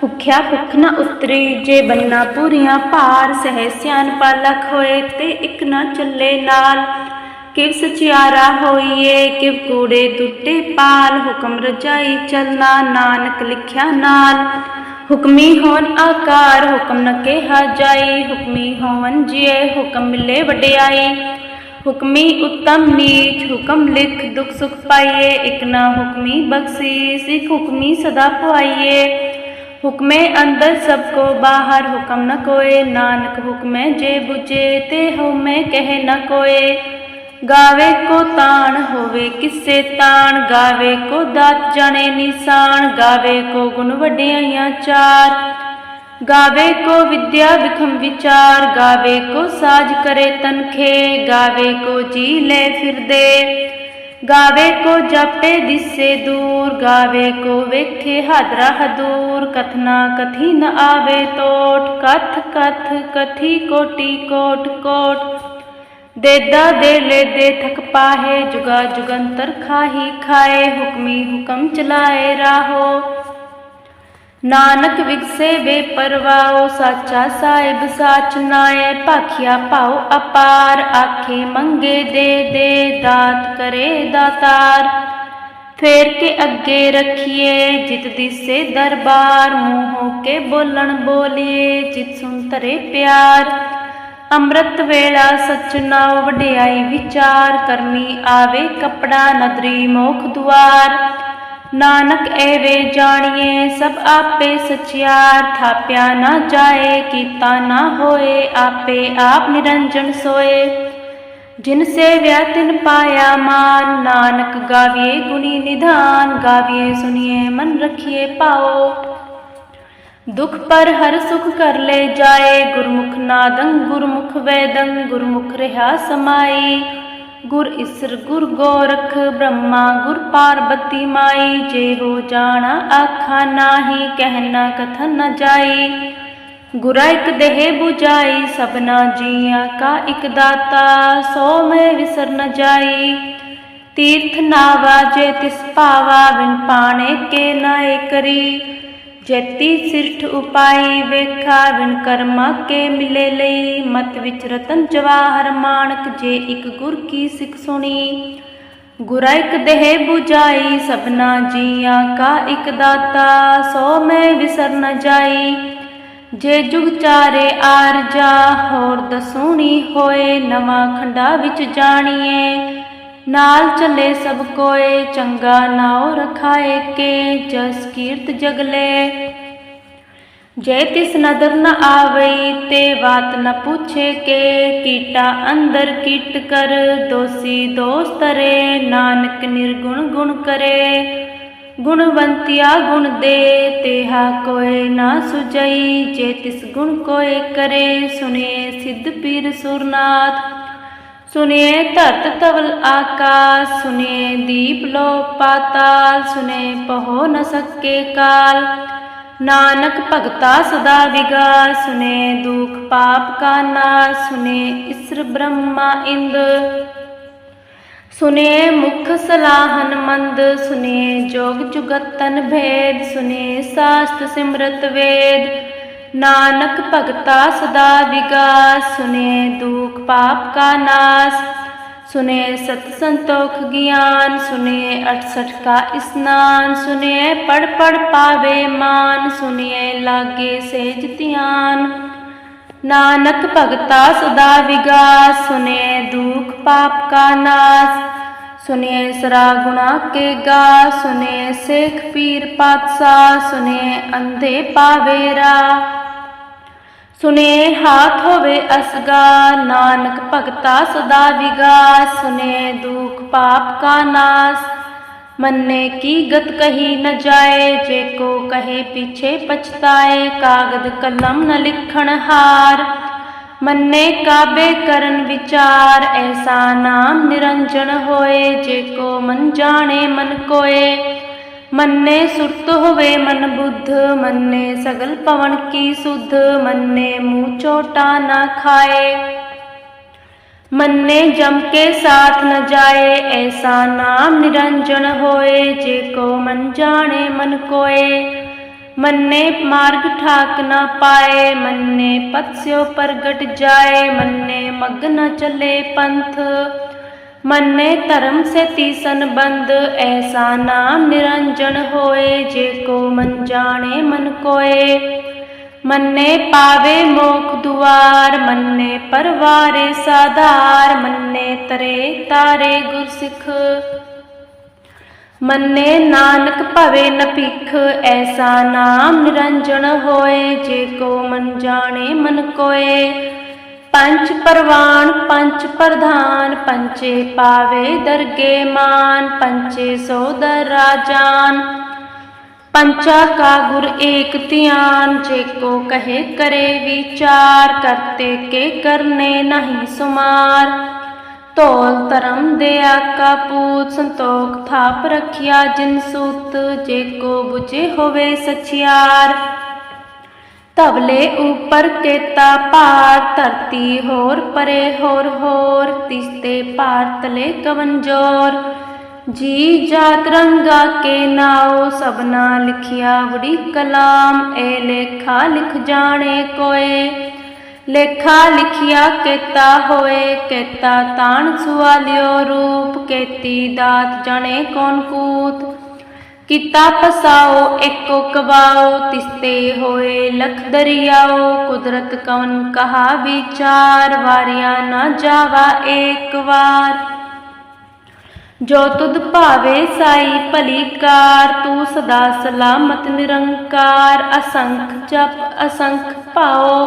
ਭੁਖਿਆ ਭੁਖ ਨ ਉਤਰੀ, ਜੇ ਬੰਨਾ ਪੂਰੀਆਂ ਭਾਰ ਸਹਿ ਸਿਆਨ ਪਾਲਕ ਹੋਏ, ਤੇ ਇਕ ਨਾ ਚੱਲੇ ਨਾਲ ਕਿਵ ਸਚਿਆਰਾ ਹੋਈਏ, ਕਿਵ ਕੂੜੇ ਦੁੱਟੇ ਪਾਲ। ਹੁਕਮ ਰਜਾਈ ਚਲਨਾ ਨਾਨਕ ਲਿਖਿਆ ਨਾਲ। ਹੁਕਮੀ ਹੋਣ ਆਕਾਰ, ਹੁਕਮ ਨ ਕਿਹਾ ਜਾਈ। ਹੁਕਮੀ ਹੋਵਨ ਜਿਏ, ਹੁਕਮ ਮਿਲੇ ਵਡਿਆਈ। ਹੁਕਮੀ ਉਤਮ ਨੀਚ, ਹੁਕਮ ਲਿਖ ਦੁਖ ਸੁਖ ਪਾਈਏ। ਇਕ ਨਾ ਹੁਕਮੀ ਬਖਸ਼ੀਸ ਇਕ ਹੁਕਮੀ ਸਦਾ ਪੁਆਈਏ। ਹੁਕਮੇ ਅੰਦਰ ਸਭ ਕੋ ਬਾਹਰ ਹੁਕਮ ਨ ਕੋਏ। ਨਾਨਕ ਹੁਕਮੇ ਜੇ 부ਜੇ ਤੇ ਹਉਮੈ ਕਹਿ ਨ ਕੋਏ। ਗਾਵੇ ਕੋ ਤਾਣ ਹੋਵੇ ਕਿਸੇ ਤਾਣ, ਗਾਵੇ ਕੋ ਦਾਤ ਜਾਣੇ ਨਿਸ਼ਾਨ, ਗਾਵੇ ਕੋ ਗੁਣ ਵਡਿਆਈਆਂ ਚਾਰ। ਗਾਵੇ ਕੋ ਵਿਦਿਆ ਵਿਖਮ ਵਿਚਾਰ, ਗਾਵੇ ਕੋ ਸਾਜ ਕਰੇ ਤਨਖੇ, ਗਾਵੇ ਕੋ ਜੀ ਲੈ ਫਿਰਦੇ। ਗਾਵੇ ਕੋ ਜਾਪੇ ਦਿਸੇ ਦੂਰ ਗਾਵੇ ਕੋ ਵੇਖੇ ਹਾਦਰਾ ਹਦੂਰ ਕਥਨਾ ਕਥੀ ਨ ਆਵੇ ਟੋਟ ਕਥ ਕਥ ਕਥੀ ਕੋਟੀ ਕੋਟ ਕੋਟ ਦੇਦਾ ਦੇ ਲੈ ਦੇ ਥਕ ਪਾਹੇ ਜੁਗਾ ਜੁਗੰਤਰ ਖਾਹੀ ਖਾਏ ਹੁਕਮੀ ਹੁਕਮ ਚਲਾਏ ਰਾਹੋ ਨਾਨਕ ਵਿਗਸੇ ਵੇ ਪਰਵਾਓ ਸਾਚਾ ਸਾਹਿਬ ਸਾਚ ਨਾਏ ਭਾਖਿਆ ਭਾਉ ਅਪਾਰ, ਆਖੇ ਮੰਗੇ ਦੇ ਦੇ, ਦਾਤ ਕਰੇ ਦਾਤਾਰ। ਫੇਰ ਕੇ ਅੱਗੇ ਰਖੀਏ ਜਿਤ ਦਿਸੇ ਦਰਬਾਰ, ਮੂੰਹ ਕੇ ਬੋਲਣ ਬੋਲੀਏ ਜਿਤ ਸੁਨ ਤਰੇ ਪਿਆਰ। ਅੰਮ੍ਰਿਤ ਵੇਲਾ ਸਚ ਨਾਉ ਵਡਿਆਈ ਵਿਚਾਰ, ਕਰਮੀ ਆਵੇ ਕਪੜਾ ਨਦਰੀ ਮੋਖ ਦੁਆਰ। ਨਾਨਕ ਐਵੇ ਜਾਣੀਏ, ਸਭ ਆਪੇ ਸਚਿਆਰ ਥਾਪਿਆ ਨਾ ਜਾਏ, ਕੀਤਾ ਨਾ ਹੋਏ, ਆਪੇ ਆਪ ਨਿਰੰਜਨ ਸੋਏ। ਜਿਨ ਸੇਵਿਆ ਤਿਨ ਪਾਇਆ ਮਾਨ, ਨਾਨਕ ਗਾਵੀਏ ਗੁਣੀ ਨਿਧਾਨ, ਗਾਵੀਏ ਸੁਣੀਏ ਮਨ ਰਖੀਏ ਪਾਓ ਦੁਖ ਪਰ ਹਰ ਸੁਖ ਕਰ ਲੈ ਜਾਏ, ਗੁਰਮੁਖ ਨਾਦੰ, ਗੁਰਮੁਖ ਵੈਦੰ, ਗੁਰਮੁਖ ਰਹਾ ਸਮਾਈ। ਗੁਰ ਇਸਰ, ਗੁਰ ਗੋਰਖ ਬ੍ਰਹਮਾ, ਗੁਰ ਪਾਰਬਤੀ ਮਾਈ, ਜੇ ਹੋ ਜਾਣਾ ਆਖਾ ਨਾਹੀ ਕਹਿਣਾ ਕਥਨ ਨ ਜਾਈ। ਗੁਰਾ ਇਕ ਦੇਹ 부ਜਾਈ ਸਭਨਾ ਜੀਆਂ ਕਾ ਇਕ ਦਾਤਾ, ਸੋ ਮੈਂ ਵਿਸਰ ਨ ਜਾਈ। ਤੀਰਥ ਨਾਵਾ ਜੇ ਤਿਸ ਭਾਵਾ, ਬਿਨ ਪਾਣੇ ਕੇ ਨਾਏ ਕਰੀ। ਜੈਤੀ ਸਿਰਠ ਉਪਾਈ ਵੇਖਾ ਕਰਮਾ ਕੇ ਮਿਲੇ ਲਈ। ਮਤ ਵਿਚ ਰਤਨ ਜਵਾਹਰ ਮਾਣਕ ਜੇ ਇਕ ਗੁਰ ਕੀ ਸਿੱਖ ਸੁਣੀ। ਗੁਰਾ ਇਕ ਦੇਹ 부ਜਾਈ ਸਭਨਾ ਜੀਆਂ ਕਾ ਇਕ ਦਾਤਾ, ਸੋ ਮੈਂ ਵਿਸਰ ਨ ਜਾਈ। ਜੇ ਜੁਗ ਚਾਰੇ ਆਰਜਾ, ਹੋਰ ਦਸੂਣੀ ਹੋਏ, ਨਵਾਂ ਖੰਡਾ ਵਿੱਚ ਜਾਣੀਏ। ਨਾਲ ਚਲੇ ਸਭ ਕੋਏ, ਚੰਗਾ ਨਾਉ ਰਖਾਏ ਕੇ, ਜਸ ਕੀਰਤ ਜਗਲੇ ਜੇ ਤਿਸ ਨਦਰ ਨ ਆਵਈ ਤੇ ਬਾਤ ਨ ਪੁੱਛੇ ਕੇ, ਕੀਟਾ ਅੰਦਰ ਕੀਟ ਕਰ, ਦੋਸੀ ਦੋਸਤ ਰੇ ਨਾਨਕ ਨਿਰਗੁਣ ਗੁਣ ਕਰੇ। ਗੁਣਵੰਤਿਆ ਗੁਣ ਦੇ, ਤੇਹਾ ਕੋਏ ਨਾ ਸੁਜਈ ਜੇ ਤਿਸ ਗੁਣ ਕੋਏ ਕਰੇ, ਸੁਨੇ ਸਿੱਧ ਪੀਰ ਸੁਰਨਾਥ। ਸੁਨੇ ਧਰਤ ਤਵਲ ਆਕਾਸ ਸੁਨੇ ਦੀਪ ਲੋ ਪਾਤਾਲ ਸੁਨੇ ਪਹੋ ਨ ਸਕੇ ਕਾਲ। ਨਾਨਕ ਭਗਤਾ ਸਦਾ ਵਿਗਾ ਸੁਨੇ ਦੁਖ ਪਾਪ ਕਾ ਨਾਸ ਸੁਨੇ ਇਸਰ ਬ੍ਰਹਮਾ ਇੰਦ। ਸੁਨੇ ਮੁਖ ਸਲਾਹਨ ਮੰਦ ਸੁਨੇ ਜੋਗ ਜੁਗਤਨ ਭੇਦ ਸੁਨੇ ਸਾਸਤ ਸਿਮਰਤ ਵੇਦ। ਨਾਨਕ ਭਗਤਾ ਸਦਾ ਵਿਗਾਸ, ਸੁਨੇ ਦੁਖ ਪਾਪ ਕਾ ਨਾਸ। ਸੁਨੇ ਸਤ ਸੰਤੋਖ ਗਿਆਨ, ਸੁਨੇ 68 ਕਾ ਇਸਨਾਨ, ਸੁਨੇ ਪੜ ਪੜ ਪਾਵੇ ਮਾਨ, ਸੁਨੇ ਲਾਗੇ ਸੇਜ ਧਿਆਨ। ਨਾਨਕ ਭਗਤਾ ਸਦਾ ਵਿਗਾਸ, ਸੁਨੇ ਦੁਖ ਪਾਪ ਕਾ ਨਾਸ। ਸੁਨੇ ਸਰਾ ਗੁਣਾ ਕੇ ਗਾ ਸੁਨੇ ਸੇਖ ਪੀਰ ਪਾਤਸ਼ਾਹ ਸੁਨੇ ਅੰਧੇ ਪਾਵੇਰਾ ਸੁਨੇ ਹਾਥ ਹੋਵੇ ਅਸਗਾ, ਨਾਨਕ ਭਗਤਾ ਸਦਾ ਵਿਗਾ। ਸੁਨੇ ਦੁਖ ਪਾਪ ਕਾ ਨਾਸ, ਮੰਨੇ ਕੀ ਗਤ ਕਹੀ ਨ ਜਾਏ, ਜੇ ਕੋ ਕਹੇ ਪਿਛੇ ਪਛਤਾਏ, ਕਾਗਦ ਕਲਮ ਨ ਲਿਖਣ ਹਾਰ। ਮੰਨੇ ਕਾਬੇ ਕਰਨ ਵਿਚਾਰ, ਐਸਾ ਨਾਮ ਨਿਰੰਜਨ ਹੋਏ, ਜੇ ਕੋ ਮਨ ਜਾਣੇ ਮਨ ਕੋਏ। ਮੰਨੇ ਸੁਰਤ ਹੋਵੇ ਮਨ ਬੁੱਧ, ਮੰਨੇ ਸਗਲ ਪਵਨ ਕੀ ਸੁਧ, ਮੰਨੇ ਮੂੰਹ ਚੋਟਾ ਨਾ ਖਾਏ। ਮੰਨੇ ਜਮ ਕੇ ਸਾਥ ਨ ਜਾਏ, ਐਸਾ ਨਾਮ ਨਿਰੰਜਨ ਹੋਏ, ਜੇ ਕੋ ਮਨ ਜਾਣੇ ਮਨ ਕੋਏ। ਮੰਨੇ ਮਾਰਗ ਠਾਕ ਨਾ ਪਾਏ, ਮੰਨੇ ਪਤਸਿਓ ਪ੍ਰਗਟ ਜਾਏ, ਮੰਨੇ ਮਗ ਨ ਚੱਲੇ ਪੰਥ। ਮੰਨੇ ਧਰਮ ਸੇ ਤੀਸਨ ਬੰਦ ਐਸਾ ਨਾਮ ਨਿਰੰਜਨ ਹੋਏ, ਜੇ ਕੋ ਮਨ ਜਾਣੇ ਮਨ ਕੋਏ। ਮੰਨੇ ਪਾਵੇ ਮੋਖ ਦੁਆਰ, ਮੰਨੇ ਪਰਵਾਰੇ ਸਾਧਾਰ, ਮੰਨੇ ਤਰੇ ਤਾਰੇ ਗੁਰਸਿੱਖ। ਮੰਨੇ ਨਾਨਕ ਭਵੇ ਨ ਐਸਾ ਨਾਮ ਨਿਰੰਜਨ ਹੋਏ, ਜੇ ਕੋ ਮਨ ਜਾਣੇ ਮਨ ਕੋਏ। ਪੰਚ ਪਰਵਾਨ ਪੰਚ ਪ੍ਰਧਾਨ ਪੰਚੇ ਪਾਵੇ ਦਰਗੇ ਮਾਨ ਪੰਚੇ ਸੋਦਰ ਰਾਜਾਨ। ਪੰਚਾ ਕਾ ਗੁਰ ਏਕ ਧਿਆਨ, ਜੇ ਕੋ ਕਹੇ ਕਰੇ ਵਿਚਾਰ, ਕਰਤੇ ਕੇ ਕਰਨੇ ਨਹੀਂ ਸੁਮਾਰ। ਧੋਲ ਧਰਮ ਦੇ ਆਕਾ ਪੂਤ ਸੰਤੋਖ ਥਾਪ ਰਖਿਆ ਜਿਨ ਸੂਤ, ਜੇ ਕੋ 부ਝੇ ਹੋਵੇ ਸਚਿਆਰ। ਤਵਲੇ ਉਪਰ ਕੇਤਾ ਭਾਰ, ਧਰਤੀ ਹੋਰ ਪਰੇ ਹੋਰ ਹੋਰ, ਤਿਸਤੇ ਭਾਰ ਤਲੇ ਕਵਨ ਜੋਰ ਜੀ ਜਾਤ ਰੰਗਾ ਕੇ ਨਾਉ, ਸਭਨਾ ਲਿਖਿਆ ਬੜੀ ਕਲਾਮ, ਏ ਲੇਖਾ ਲਿਖ ਜਾਣੇ ਕੋਏ। ਲੇਖਾ ਲਿਖਿਆ ਕੇਤਾ ਹੋਏ, ਕੇਤਾ ਤਾਣ ਸੁਆਲਿਓ ਰੂਪ, ਕੇਤੀ ਦਾਤ ਜਣੇ ਕੌਣ ਕੂਤ? ਕੀਤਾ ਪਸਾਓ ਏਕੋ ਕਵਾਓ, ਤਿਸਤੇ ਹੋਏ ਲਖ ਦਰਿਆਓ, ਕੁਦਰਤ ਕਵਨ ਕਹਾ ਵਿਚਾਰ, ਵਾਰਿਆ ਨਾ ਜਾਵਾ ਏਕ ਵਾਰ। ਜੋ ਤੁਧ ਭਾਵੇ ਸਾਈ ਭਲੀ ਕਾਰ, ਤੂੰ ਸਦਾ ਸਲਾਮਤ ਨਿਰੰਕਾਰ, ਅਸੰਖ ਜਪ ਅਸੰਖ ਪਾਓ।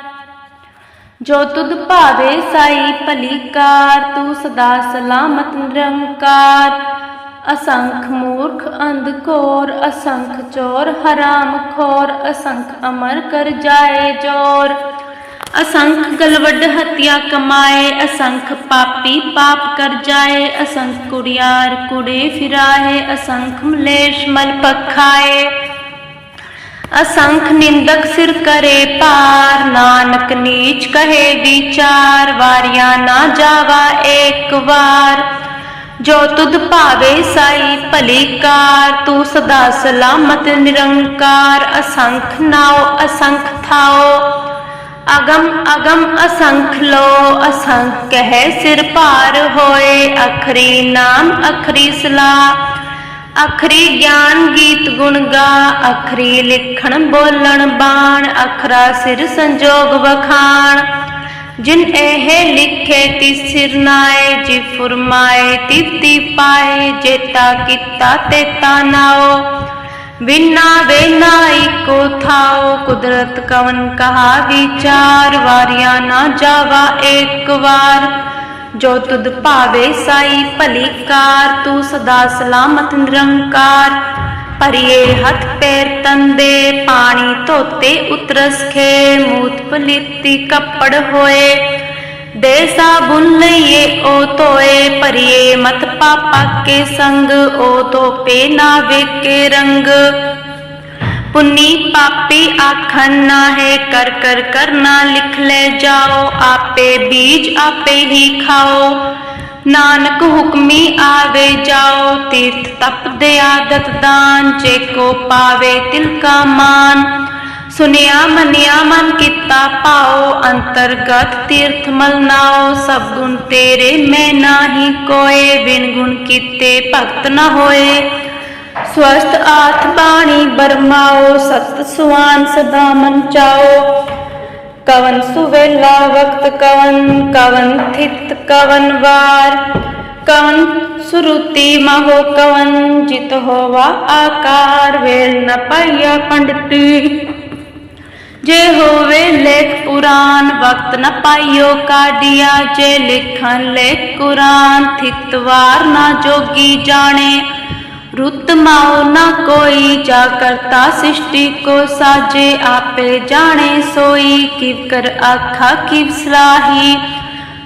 ਜੋ ਤੁਧ ਭਾਵੇ ਸਾਈ ਭਲੀ ਕਾਰ, ਤੂੰ ਸਦਾ ਸਲਾਮਤ ਨਿਰੰਕਾਰ। ਅਸੰਖ ਮੂਰਖ ਅੰਧ ਘੋਰ, ਅਸੰਖ ਚੋਰ ਹਰਾਮ ਖੋਰ, ਅਸੰਖ ਅਮਰ ਕਰ ਜਾਏ ਜੋਰ। ਅਸੰਖ ਗਲਵਡ ਹਤਿਆ ਕਮਾਏ, ਅਸੰਖ ਪਾਪੀ ਪਾਪ ਕਰ ਜਾਏ, ਅਸੰਖ ਕੁੜਿਆਰ ਕੁੜੇ ਫਿਰਾਏ, ਅਸੰਖ ਮਲੇਸ਼ ਮਲ ਪਖਾਏ। ਅਸੰਖ ਨਿੰਦਕ ਸਿਰ ਕਰੇ ਪਾਰ, ਨਾਨਕ ਨੀਚ ਕਹੇ ਵਿਚਾਰ, ਵਾਰਿਆ ਨਾ ਜਾਵਾ ਏਕ ਵਾਰ। ਜੋ ਤੁਧ ਭਾਵੇ ਸਾਈ ਭਲੀ ਕਾਰ, ਤੂੰ ਸਦਾ ਸਲਾਮਤ ਨਿਰੰਕਾਰ। ਅਸੰਖ ਨਾਉ, ਅਸੰਖ ਥਾਓ ਅਗਮ ਅਗਮ ਅਸੰਖ ਲੋ ਅਸੰਖ ਕਹਿ ਸਿਰ ਭਾਰ ਹੋਏ, ਅਖਰੀ ਨਾਮ, ਅਖਰੀ ਸਲਾ ਅਖਰੀ ਗਿਆਨ ਗੀਤ ਗੁਣ ਗਾ, ਅਖਰੀ ਲਿਖਣ ਬੋਲਣ ਬਾਣ, ਅਖਰਾ ਸਿਰ ਸੰਜੋਗ ਵਖਾਣ। ਜਿਨ ਇਹ ਲਿਖੇ ਤਿਸ ਸਿਰ ਨਾਏ, ਜੀ ਫੁਰਮਾਏ ਤਿਤੀ ਪਾਏ ਜੇਤਾ ਕੀਤਾ ਤੇਤਾ ਨਾਓ। ਬਿਨਾ ਵੇਨਾ ਇਕੋ ਥਾਓ, ਕੁਦਰਤ ਕਵਨ ਕਹਾ ਵਿਚਾਰ, ਵਾਰਿਆ ਨਾ ਜਾਵਾ ਏਕ ਵਾਰ। ਜੋ ਤੁਧ ਭਾਵੇ ਸਾਈ ਭਲੀ ਕਾਰ, ਤੂੰ ਸਦਾ ਸਲਾਮਤ ਨਿਰੰਕਾਰ। ਭਰੀਏ ਹੱਥ ਪੈਰ ਤੰਦੇ, ਪਾਣੀ ਧੋਤੇ ਉਤਰਸ ਖੇ, ਮੂਤ ਪਲੀਤੀ ਕੱਪੜ ਹੋਏ। ਦੇ ਸਾਬੁਨ ਲਈਏ ਓ ਧੋਏ, ਭਰੀਏ ਮਤ ਪਾਪਾ ਕੇ ਸੰਗ, ਓ ਧੋਪੇ ਨਾ ਵੇਕੇ ਰੰਗ। ਪੁੰਨੀ ਪਾਪੀ ਆਖਣ ਨਾ ਹੈ ਕਰ ਕਰ ਕਰਨਾ ਲਿਖ ਲੈ ਜਾਓ ਆਪੇ ਬੀਜ ਆਪੇ ਹੀ ਖਾਓ ਨਾਨਕ ਹੁਕਮੀ ਆਵੇ ਜਾਓ ਤੀਰਥ ਤਪ ਦੇ ਆਦਤ ਦਾਨ ਜੇ ਕੋ ਪਾਵੇ ਤਿਲ ਕਾ ਮਾਨ ਸੁਨਿਆ ਮੰਨਿਆ ਮਨ ਕੀਤਾ ਪਾਓ ਅੰਤਰਗਤ ਤੀਰਥ ਮਲ ਨਾਓ ਸਭ ਗੁਣ ਤੇਰੇ ਮੈਂ ਨਾਹੀ ਕੋਏ ਬਿਨ ਗੁਣ ਕੀਤੇ ਭਗਤ ਨ ਹੋਏ ਸਵਸਤ ਆਥ ਬਾਣੀ ਬਰਮਾਓ, ਸਤ ਸੁਆਨ ਸਦਾ ਮਨ ਚਾਓ। ਕਵਨ ਸੁਵੇਲਾ ਵਕਤ ਕਵਨ ਕਵਨ ਥਿਤ ਕਵਨ ਵਾਰ। ਕਵਨ ਸੁਰੂਤੀ ਮਹੋ ਕਵਨ, ਜਿਤ ਹੋਵਾ ਆਕਾਰ। ਵੇਲ ਨ ਪਾਇਆ ਪੰਡਤੀ। ਜੇ ਹੋਵੇ ਲੇਖ ਪੁਰਾਨ, ਵਕਤ ਨ ਪਾਇਓ ਕਾਢਿਆ। ਜੇ ਲਿਖਣ ਲੇਖ ਕੁਰਾਨ ਥਿਕਤਵਾਰ ਨਾ ਜੋਗੀ ਜਾਣੇ। ਰੁੱਤ ਮਾਉ ਨਾ ਕੋਈ ਜਾ ਕਰਤਾ ਸ੍ਰਿਸ਼ਟੀ ਕੋ ਸਾਜੇ ਆਪੇ ਜਾਣੇ ਸੋਈ, ਕਿਵ ਕਰ ਆਖਾ, ਕਿਵ ਸਲਾਹੀ।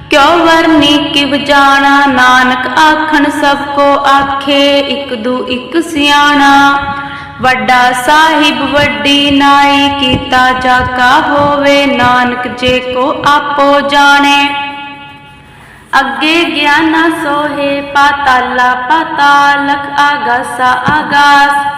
ਕਿਉ ਵਰਨੀ, ਕਿਵ ਜਾਣਾ, ਨਾਨਕ ਆਖਣ ਸਭ ਕੋ ਆਖੇ, ਇਕ ਦੂ ਇਕ ਸਿਆਣਾ। ਵੱਡਾ ਸਾਹਿਬ, ਵੱਡੀ ਨਾਈ, ਕੀਤਾ ਜਾ ਕਾ ਹੋਵੇ, ਨਾਨਕ ਜੇ ਕੋ ਆਪੋ ਜਾਣੇ। ਅੱਗੇ ਗਿਆ ਨਾ ਸੋਹੇ ਪਾਤਾਲਾ ਪਾਤਾਲਕ ਆਗਾਸਾ, ਆਗਾਸ।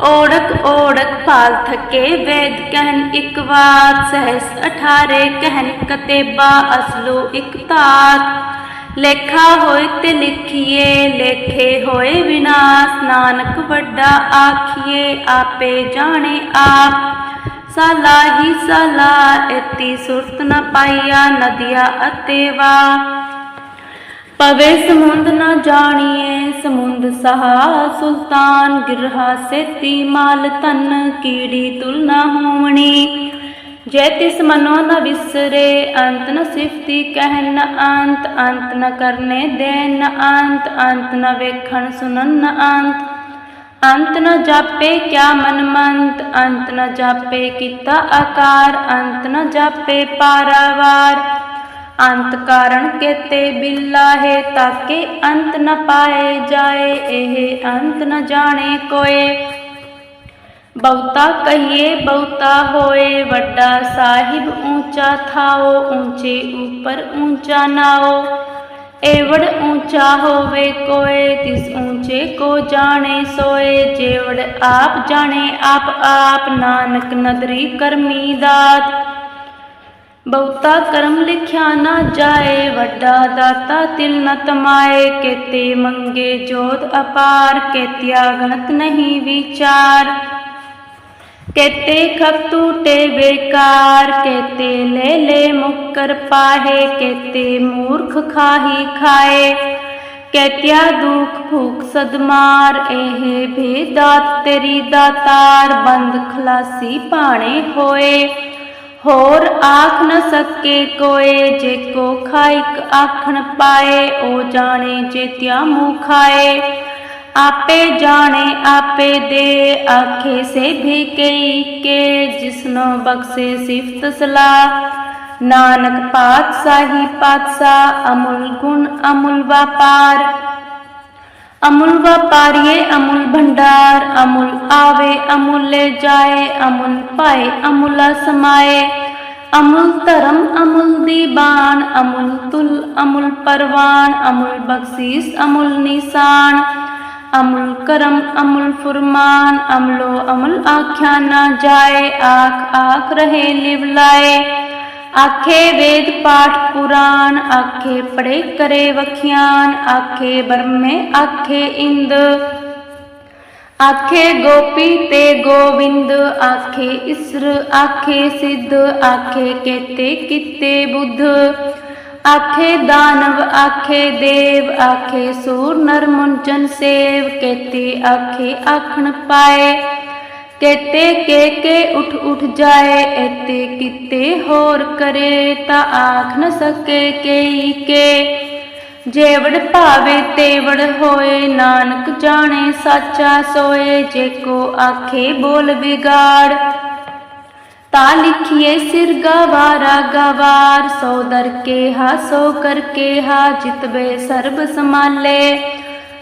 ਓੜਕ ਓੜਕ ਪਾਲ ਥਕੇ ਵੇਦ ਕਹਿਨ ਇਕ ਵਾਰ, ਸਹਿਸ ਅਠਾਰੇ ਕਹਿਨ ਕਤੇਬਾ ਅਸਲੂ ਇਕ ਤਾਤ। ਲੇਖਾ ਹੋਏ ਤੇ ਲਿਖੀਏ, ਲੇਖੇ ਹੋਏ ਵਿਨਾਸ਼। ਨਾਨਕ ਵੱਡਾ ਆਖੀਏ, ਆਪੇ ਜਾਣੇ ਆਪ। ਸਾਲਾ ਹੀ ਸਲਾ ਇਤੀ ਸੁਰਤ ਨ ਪਾਈਆ, ਨਦੀਆ ਅਤੇ ਵਾ ਪਵੇ ਸਮੁੰਦ ਨਾ ਜਾਣੀਏ, ਸਮੁੰਦ ਸਹਾ ਸੁਲਤਾਨ ਗਿਰਹਾ ਸੇਤੀ ਮਾਲ ਤਨ ਕੀੜੀ ਤੁਲ ਨ ਹੋਵਣੀ। ਜੈ ਤਿਸ ਮਨੋ ਨ ਵਿਸਰੇ, ਅੰਤ ਨ ਸਿਫਤੀ ਕਹਿਨ ਨ ਅੰਤ ਅੰਤ ਨ ਕਰਨੇ ਦੇਨ ਨ ਅੰਤ ਅੰਤ ਨ ਵੇਖਣ ਸੁਨਨ ਨ ਅੰਤ ਅੰਤ ਨ ਜਾਪੇ ਕਿਆ ਮਨ ਮੰਤ, ਅੰਤ ਨ ਜਾਪੇ ਕੀਤਾ ਆਕਾਰ, ਅੰਤ ਨ ਜਾਪੇ ਪਾਰਾਵਾਰ। ਅੰਤ ਕਾਰਣ ਕੇਤੇ ਬਿਲਾਹੇ ਤਾਕੇ ਅੰਤ ਨ ਪਾਏ ਜਾਏ, ਇਹ ਅੰਤ ਨ ਜਾਣੇ ਕੋਏ। ਬਹੁਤਾ ਕਹੀਏ ਬਹੁਤਾ ਹੋਏ, ਵੱਡਾ ਸਾਹਿਬ ਊਂਚਾ ਥਾਓ, ਊਂਚੇ ਉਪਰ ਊਂਚਾ ਨਾਓ। ਏਵੜ ਊਂਚਾ ਹੋਵੇ ਕੋਏ, ਤਿਸ ਊਂਚੇ ਕੋ ਜਾਣੇ ਸੋਏ। ਜੇਵੜ ਆਪ ਜਾਣੇ ਆਪ ਆਪ, ਨਾਨਕ ਨਦਰੀ ਕਰਮੀ ਦਾਤ। ਬਹੁਤਾ ਕਰਮ ਲਿਖਿਆ ਨਾ ਜਾਏ, ਵੱਡਾ ਦਾਤਾ ਤਿਲ ਨ ਤਮਾਏ, ਕੇਤੇ ਮੰਗੇ ਜੋਤ ਅਪਾਰ, ਕੇਤਿਆ ਗਣਤ ਨਹੀਂ ਵਿਚਾਰ। ਕੇਤੇ ਖਪ ਟੂਟੇ ਬੇਕਾਰ, ਕੇਤੇ ਲੈ ਲੈ ਮੁਕਰ ਪਾਹੇ, ਕੇਤੇ ਮੂਰਖ ਖਾਹੀ ਖਾਏ। ਕੇਤਿਆ ਦੁਖ ਭੂਖ ਸਦਮਾਰ, ਇਹ ਭੇਦਾਤ ਤੇਰੀ ਦਾਤਾਰ, ਬੰਦ ਖਲਾਸੀ ਭਾਣੇ ਹੋਏ। ਹੋਰ ਆਖ ਨ ਸਕੇ ਕੋਏ, ਜੇ ਕੋ ਖਾਇਕ ਆਖਣ ਪਾਏ ਉਹ ਜਾਣੇ ਚੇਤਿਆ ਮੂੰ ਖਾਏ। ਆਪੇ ਜਾਣੇ, ਆਪੇ ਦੇ, ਆਖੇ ਸੇ ਵੀ ਕਈ ਕੇ, ਜਿਸਨੋ ਬਖਸ਼ੇ ਸਿਫਤ ਸਲਾ ਨਾਨਕ ਪਾਤਸ਼ਾਹੀ ਪਾਤਸ਼ਾਹ, ਅਮੁਲ ਗੁਣ ਅਮੁਲ ਵਪਾਰ। ਅਮੁਲ ਵਪਾਰੀਏ, ਅਮੁਲ ਭੰਡਾਰ, ਅਮੁਲ ਆਵੇ, ਅਮੁਲ ਲੈ ਜਾਏ, ਅਮੁਲ ਪਾਏ, ਅਮੁਲਾ ਸਮਾਏ। ਅਮੁਲ ਧਰਮ, ਅਮੁਲ ਦੀਬਾਨ ਅਮੁਲ ਤੁਲ, ਅਮੁਲ ਪਰਵਾਨ, ਅਮੁਲ ਬਖਸ਼ੀਸ, ਅਮੁਲ ਨਿਸ਼ਾਨ। ਅਮੁਲ ਕਰਮ, ਅਮੁਲ ਫੁਰਮਾਨ, ਅਮਲੋ ਅਮਲ ਆਖਿਆ ਨਾ ਜਾਏ ਆਖ ਆਖ ਰਹੇ ਲਿਵ ਲਾਏ ਆਖੇ ਵੇਦ ਪਾਠ ਪੁਰਾਣ, ਆਖੇ ਪੜੇ ਕਰੇ ਵਖਿਆਨ, ਆਖੇ ਬਰਮੇ ਆਖੇ ਇੰਦ। ਆਖੇ ਗੋਪੀ ਤੇ ਗੋਵਿੰਦ, ਆਖੇ ਇਸਰ, ਆਖੇ ਸਿੱਧ, ਆਖੇ ਕੇਤੇ ਕਿਤੇ ਬੁੱਧ। ਆਖੇ ਦਾਨਵ, ਆਖੇ ਦੇਵ, ਆਖੇ ਸੂਰ ਨਰ ਮੁੰਚਨ ਸੇਵ, ਕੇਤੇ ਆਖੇ ਆਖਣ ਪਾਏ। ਕੇਤੇ ਕੇ ਕੇ ਉਠ ਉਠ ਜਾਏ, ਐਤੇ ਕਿਤੇ ਹੋਰ ਕਰੇ ਤਾਂ ਆਖ ਨ ਸਕੇ ਕਈ ਕੇ। ਜੇਵੜ ਭਾਵੇ ਤੇਵੜ ਹੋਏ, ਨਾਨਕ ਜਾਣੇ ਸਾਚਾ ਸੋਏ, ਜੇ ਕੋ ਆਖੇ ਬੋਲ ਵਿਗਾੜ। ਤਾ ਲਿਖੀਏ ਸਿਰ ਗਵਾਰਾ ਗਵਾਰ, ਸੋ ਦਰ ਕੇ ਹਾ, ਸੋ ਕਰ ਕੇ ਹਾ ਜਿਤਵੇ ਸਰਬ ਸਮਾਲੇ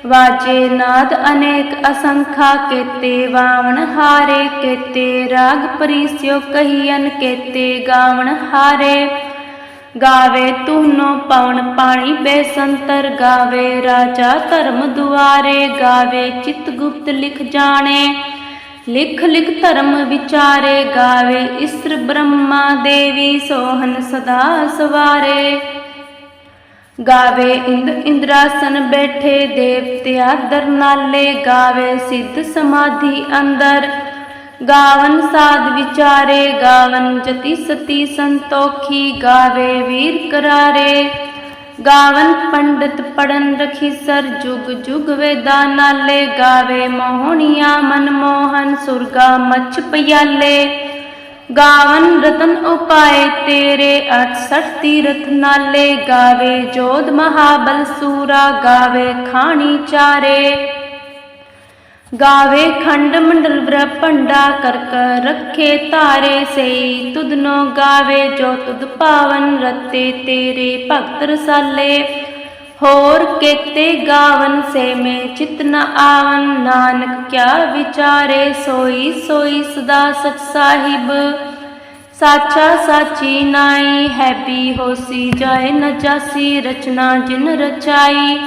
ਵਾਜੇ ਨਾਦ ਅਨੇਕ ਅਸੰਖਾ ਕੇਤੇ, ਵਾਵਣ ਹਾਰੇ ਕੇਤੇ, ਰਾਗ ਪਰੀਸਿਓ ਕਹੀਨ ਕੇਤੇ, ਗਾਵਣ ਹਾਰੇ। ਗਾਵੇ ਤੂਨੋ ਪਵਨ ਪਾਣੀ ਬੇਸੰਤਰ ਗਾਵੇ, ਰਾਜਾ ਧਰਮ ਦੁਆਰੇ ਗਾਵੇ, ਚਿਤ ਗੁਪਤ ਲਿਖ ਜਾਣੇ। ਲਿਖ ਲਿਖ ਧਰਮ ਵਿਚਾਰੇ ਗਾਵੇ ਇਸਰ ਬ੍ਰਹਮਾ ਦੇਵੀ ਸੋਹਨ ਸਦਾ ਸਵਾਰੇ। ਗਾਵੇ ਇੰਦ ਇੰਦਰਾਸਨ ਬੈਠੇ ਦੇਵਤਿਆ ਦਰ ਨਾਲੇ, ਗਾਵੇ ਸਿੱਧ ਸਮਾਧੀ ਅੰਦਰ। ਗਾਵਨ ਸਾਧ ਵਿਚਾਰੇ, ਗਾਵਨ ਜਤੀ ਸਤੀ ਸੰਤੋਖੀ, ਗਾਵੇ ਵੀਰ ਕਰਾਰੇ। ਗਾਵਨ ਪੰਡਤ ਪੜਨ ਰਖੀ ਸਰ ਜੁਗ ਜੁਗ ਵੇਦਾ ਨਾਲੇ, ਗਾਵੇ ਮੋਹਣੀਆ ਮਨ ਸੁਰਗਾ ਮਛ ਪਿਆਲੇ। ਗਾਵਨ ਰਤਨ ਉਪਾਏ ਤੇਰੇ 68 ਤੀਰਥ ਨਾਲੇ ਗਾਵੇ ਜੋਧ ਮਹਾਬਲ ਸੂਰਾ, ਗਾਵੇ ਖਾਣੀ ਚਾਰੇ। ਗਾਵੇ ਖੰਡ ਮੰਡਲ ਬ੍ਰਹਪੰਡਾ ਕਰ ਕਰ ਰੱਖੇ ਤਾਰੇ ਸਈ ਤੁਧਨੋ ਗਾਵੇ ਜੋ ਤੁਧ ਪਾਵਨ ਰਤੇ ਤੇਰੇ ਭਗਤ ਰਸਾਲੇ। ਹੋਰ ਕੇਤੇ ਗਾਵਨ ਸੇ ਮੈਂ ਚਿਤ ਨ ਆਵਨ, ਨਾਨਕ ਕਿਆ ਵਿਚਾਰੇ ਸੋਈ ਸੋਈ ਸਦਾ ਸਚ ਸਾਹਿਬ। ਸਾਚਾ ਸਾਚੀ ਨਾਈ, ਹੈਪੀ ਹੋਸੀ, ਜਾਏ ਨ ਜਾਸੀ, ਰਚਨਾ ਜਿਨ ਰਚਾਈ।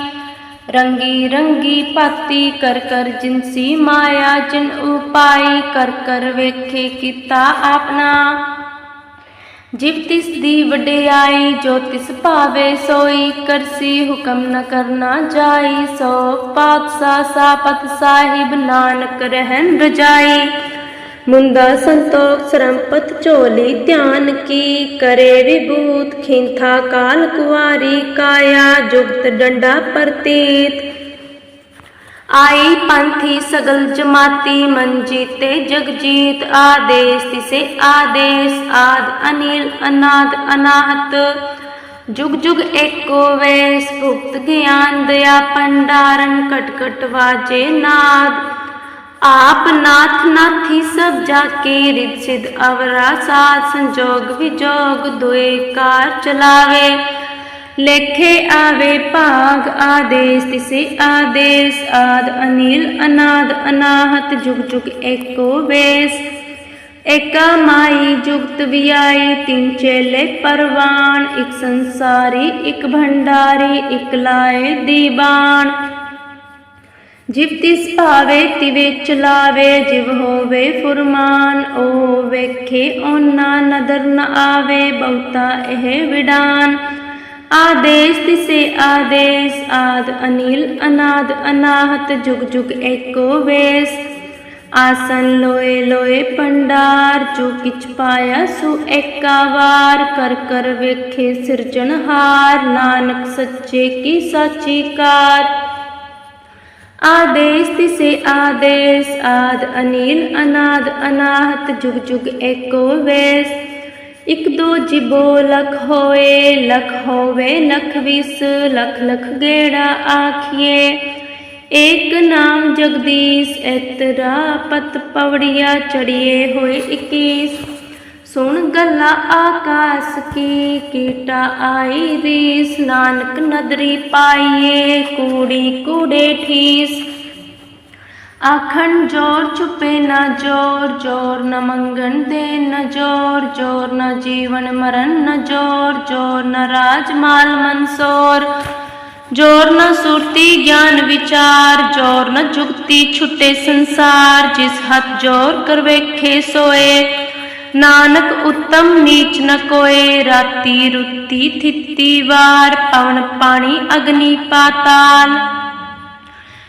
ਰੰਗੀ ਰੰਗੀ ਭਾਤੀ ਕਰ ਕਰ ਜਿਨਸੀ ਮਾਇਆ, ਜਿਨ ਉਪਾਈ, ਕਰ ਕਰ ਵੇਖੇ ਕੀਤਾ ਆਪਣਾ। ਜਿਵ ਤਿਸ ਦੀ ਵਡਿਆਈ, ਜੋ ਤਿਸ ਭਾਵੇ ਸੋਈ, ਕਰਸੀ ਹੁਕਮ ਨ ਕਰਨਾ ਜਾਈ, ਸੋ ਪਾਤਸ਼ਾਹ ਸਾਪਤ ਸਾਹਿਬ ਨਾਨਕ ਰਹਿਨ ਰਜਾਈ। ਮੁੰਦਾ ਸੰਤੋਖ, ਸਰੰਪਤ, ਝੋਲੀ, ਧਿਆਨ ਕੀ ਕਰੇ ਵਿਭੂਤ, ਖਿੰਥਾ ਕਾਲ ਕੁਆਰੀ ਕਾਇਆ ਜੁਗਤ ਡੰਡਾ ਪ੍ਰਤੀਤ। ਆਈ ਪੰਥੀ ਸਗਲ ਜਮਾਤੀ ਮਨ ਜੀਤੇ ਜਗਜੀਤ ਆਦੇਸ, ਤਿਸੇ ਆਦੇਸ, ਆਦ ਅਨਿਲ, ਅਨਾਦ ਅਨਾਹਤ। ਜੁਗ ਜੁਗ ਏਕੋ ਵੇਸ ਭੁਕਤ ਗਿਆਨ ਦਇਆ ਪੰਡਾਰਨ ਕਟਕਟ ਵਾਜੇ ਨਾਦ। ਆਪ ਨਾਥ ਨਾਥੀ ਸਭ ਜਾ ਕੇ ਰਿਦ ਸਿਧ ਅਵਰਾ ਸਾਧ ਸੰਜੋਗ ਵਿਜੋਗ, ਦੁਏ ਕਾਰ ਚਲਾਵੇ। ਲੇਖੇ ਆਵੇ ਭਾਗ ਆਦੇਸ, ਤਿਸੇ ਆਦੇਸ, ਆਦ ਅਨਿਲ, ਅਨਾਦ, ਅਨਾਹਤ, ਜੁਗ ਜੁਗ ਏਕੋ ਵੇਸ। ਏਕਾ ਮਾਈ ਜੁਗਤ ਵਿਆਈ ਤਿੰਨ ਚੇਲੇ ਪਰਵਾਨ, ਇੱਕ ਸੰਸਾਰੀ, ਇੱਕ ਭੰਡਾਰੀ, ਇੱਕ ਲਾਏ ਦੀਵਾਨ ਜਿਵ ਤਿਸ ਭਾਵੇ, ਤਿਵੇ ਚਲਾਵੇ, ਜਿਵ ਹੋਵੇ ਫੁਰਮਾਨ, ਓ ਵੇਖੇ ਓਨਾ ਨਦਰ ਨ ਆਵੇ, ਬਹੁਤਾ ਇਹ ਵਿਡਾਨ। ਆਦੇਸ ਤਿਸੇ ਆਦੇਸ, ਆਦ ਅਨਿਲ, ਅਨਾਦ, ਅਨਾਹਤ, ਜੁਗ ਜੁਗ ਏਕੋ ਵੇਸ। ਆਸਨ ਲੋਏ ਲੋਏ ਪੰਡਾਰ, ਜੋ ਕਿਛ ਪਾਇਆ ਸੋ ਏਕਾ ਵਾਰ। ਕਰ ਕਰ ਵੇਖੇ ਸਿਰਜਣਹਾਰ ਨਾਨਕ ਸੱਚੇ ਕੀ ਸਾਚੀ ਕਾਰ। ਆਦੇਸ ਤਿਸੇ ਆਦੇਸ, ਆਦ ਅਨਿਲ, ਅਨਾਦ, ਅਨਾਹਤ, ਜੁਗ ਜੁਗ ਏਕੋ ਵੇਸ। ਇਕ ਦੋ ਜਿਬੋ ਲਖ ਹੋਏ, ਲਖ ਹੋਵੇ, ਲਖ ਵਿਸ, ਲਖ ਲਖ ਗੇੜਾ ਆਖੀਏ। ਏਕ ਨਾਮ ਜਗਦੀਸ਼ ਇਤਰਾ ਪਤ ਪਵੜੀਆ ਚੜੀਏ ਹੋਏ 21 ਸੁਣ ਗੱਲਾਂ ਆਕਾਸ ਕੀ, ਕੀਟਾ ਆਈ ਰੀਸ। ਨਾਨਕ ਨਦਰੀ ਪਾਈਏ, ਕੂੜੀ ਕੂੜੇ ਠੀਸ। ਆਖਣ, ਜੋਰ ਚੁਪੇ ਨਾ ਜੋਰ ਜੋਰ ਨਾ ਮੰਗਣ ਦੇ ਨ ਜੋਰ ਜੋਰ ਨ ਜੀਵਨ ਮਰਨ ਨ ਜੋਰ ਜੋਰ ਨਾ ਰਾਜ ਮਾਲ ਮਨਸੋਰ ਜੋਰ ਨਾ ਸੁਰਤੀ ਗਿਆਨ ਵਿਚਾਰ, ਜੋਰ ਨ ਜੁਗਤੀ ਛੁੱਟੇ ਸੰਸਾਰ, ਜਿਸ ਹੱਥ ਜੋਰ ਕਰ ਵੇਖੇ ਸੋਏ। ਨਾਨਕ ਉੱਤਮ ਨੀਚ ਨ ਕੋਏ, ਰਾਤੀ ਰੁੱਤੀ ਥਿੱਤੀ ਵਾਰ, ਪਵਨ ਪਾਣੀ ਅਗਨੀ ਪਾਤਾਲ।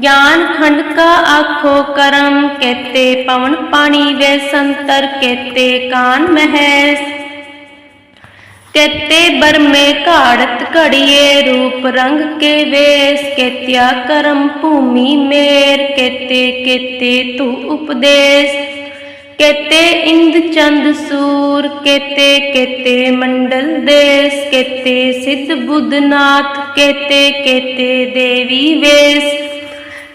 ਗਿਆਨ ਖੰਡ ਕਾ ਆਖੋ ਕਰਮ, ਕਹਤੇ ਪਵਨ ਪਾਣੀ ਵੇ ਸੰਤਰ, ਕਹਤੇ ਕਾਨ ਮਹਿਸ। ਕਹਤੇ ਬਰਮੇ ਘਾੜਤ ਘੜੀਏ, ਰੂਪ ਰੰਗ ਕੇ ਵੇਸ। ਕਹਤਿਆ ਕਰਮ ਭੂਮੀ ਮੇਰ, ਕਹਤੇ ਕਹਤੇ ਤੂ ਉਪਦੇਸ਼। ਕਹਤੇ ਇੰਦ ਚੰਦ ਸੂਰ, ਕਹਤੇ ਕਹਤੇ ਮੰਡਲ ਦੇਸ। ਕਹਤੇ ਸਿੱਧ ਬੁੱਧਨਾਥ, ਕਹਤੇ ਕਹਤੇ ਦੇਵੀ ਵੇਸ। ਕਹਤੇ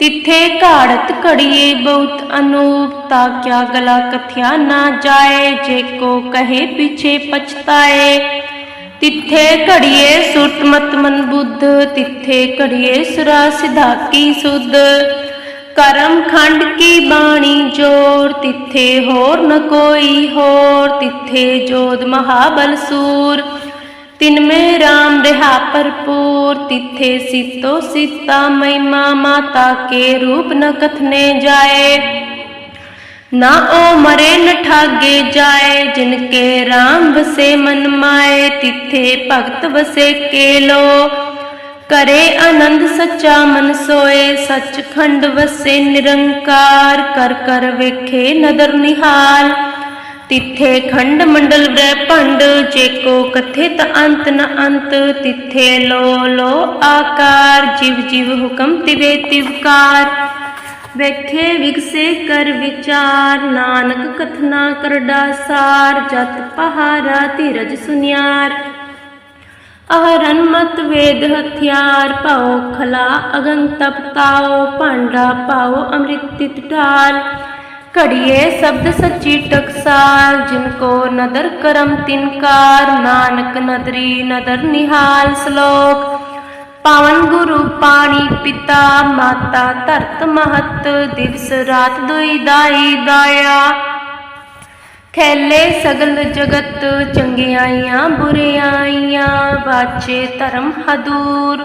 ਤਿੱਥੇ ਘਾੜਤ ਘੜੀਏ ਬਹੁਤ ਅਨੂਪ, ਤਾ ਕਿਆ ਗਲਾ ਕਥਿਆ ਨਾ ਜਾਏ, ਜੇ ਕੋ ਕਹੇ ਪਿਛੇ ਪਛਤਾਏ। ਤਿੱਥੇ ਘੜੀਏ ਸੁਰਤ ਮਤ ਮਨ ਬੁੱਧ, ਤਿੱਥੇ ਘੜੀਏ ਸੁਰਾ ਸਿਧਾ ਕੀ ਸੁਧ। ਕਰਮ ਖੰਡ ਕੀ ਬਾਣੀ ਜੋਰ, ਤਿੱਥੇ ਹੋਰ ਨ ਕੋਈ ਹੋਰ, ਤਿੱਥੇ ਜੋਦ ਮਹਾਬਲ ਸੂਰ। ਤਿਨ ਮੇ ਰਾਮ ਰਹਾ ਭਰਪੂਰ ਤਿੱਥੇ ਸਿਤੋ ਸਿਤਾ ਮਹਿਮਾ ਮਾਤਾ ਕੇ ਰੂਪ ਨ ਕਥਨੇ ਜਾਏ ਨਾ ਉਹ ਮਰੇ ਨ ਠਾਗੇ ਜਾਏ ਜਿਨ ਕੇ ਰਾਮ ਵਸੇ ਮਨ ਮਾਏ ਤਿੱਥੇ ਭਗਤ ਵਸੇ ਕੇਲੋ ਕਰੇ ਆਨੰਦ ਸੱਚਾ ਮਨ ਸੋਏ ਸੱਚਖੰਡ ਵਸੇ ਨਿਰੰਕਾਰ ਕਰ ਕਰ ਵੇਖੇ ਨਦਰ ਨਿਹਾਲ ਤਿੱਥੇ ਖੰਡ ਮੰਡਲ ਬ੍ਰਹਿ ਭੰਡ, ਜੇ ਕੋ ਕਥਿਤ ਅੰਤ ਨ ਅੰਤ, ਤਿੱਥੇ ਲੋ ਲੋ ਆਕਾਰ, ਜਿਵ ਜਿਵ ਹੁਕਮ ਤਿਵੇ ਤਿਵਕਾਰ ਵੇਖੇ ਵਿਗਸੇ ਕਰ ਵਿਚਾਰ, ਨਾਨਕ ਕਥਨਾ ਕਰਡਾ ਸਾਰ ਜਤ ਪਹਾਰਾ ਧੀਰਜ ਸੁਨਿਆਰ। ਅਹਰਨ ਮਤ ਵੇਦ ਹਥਿਆਰ ਪਾਓ ਖਲਾ ਅਗਨ ਤਪ ਤਾਓ ਭਾਂਡਾ ਪਾਓ ਅੰਮ੍ਰਿਤ ਤਿਤ ਢਾਲ। ਘੜੀਏ ਸ਼ਬਦ ਸੱਚੀ ਟਕਸਾਲ, ਜਿਨ ਕੋ ਨਦਰ ਕਰਮ ਤਿਨਕਾਰ ਨਾਨਕ ਨਦਰੀ ਨਦਰ ਨਿਹਾਲ ਸ਼ਲੋਕ। ਪਾਵਨ ਗੁਰੂ ਪਾਣੀ ਪਿਤਾ, ਮਾਤਾ ਧਰਤ ਮਹਤ, ਦਿਵਸ ਰਾਤ ਦੁਈ ਦਾਈ ਦਾਇਆ। ਖੇਲੇ ਸਗਲ ਜਗਤ, ਚੰਗਿਆਈਆਂ ਬੁਰਿਆਈਆਂ ਬਾਚੇ ਧਰਮ ਹਦੂਰ।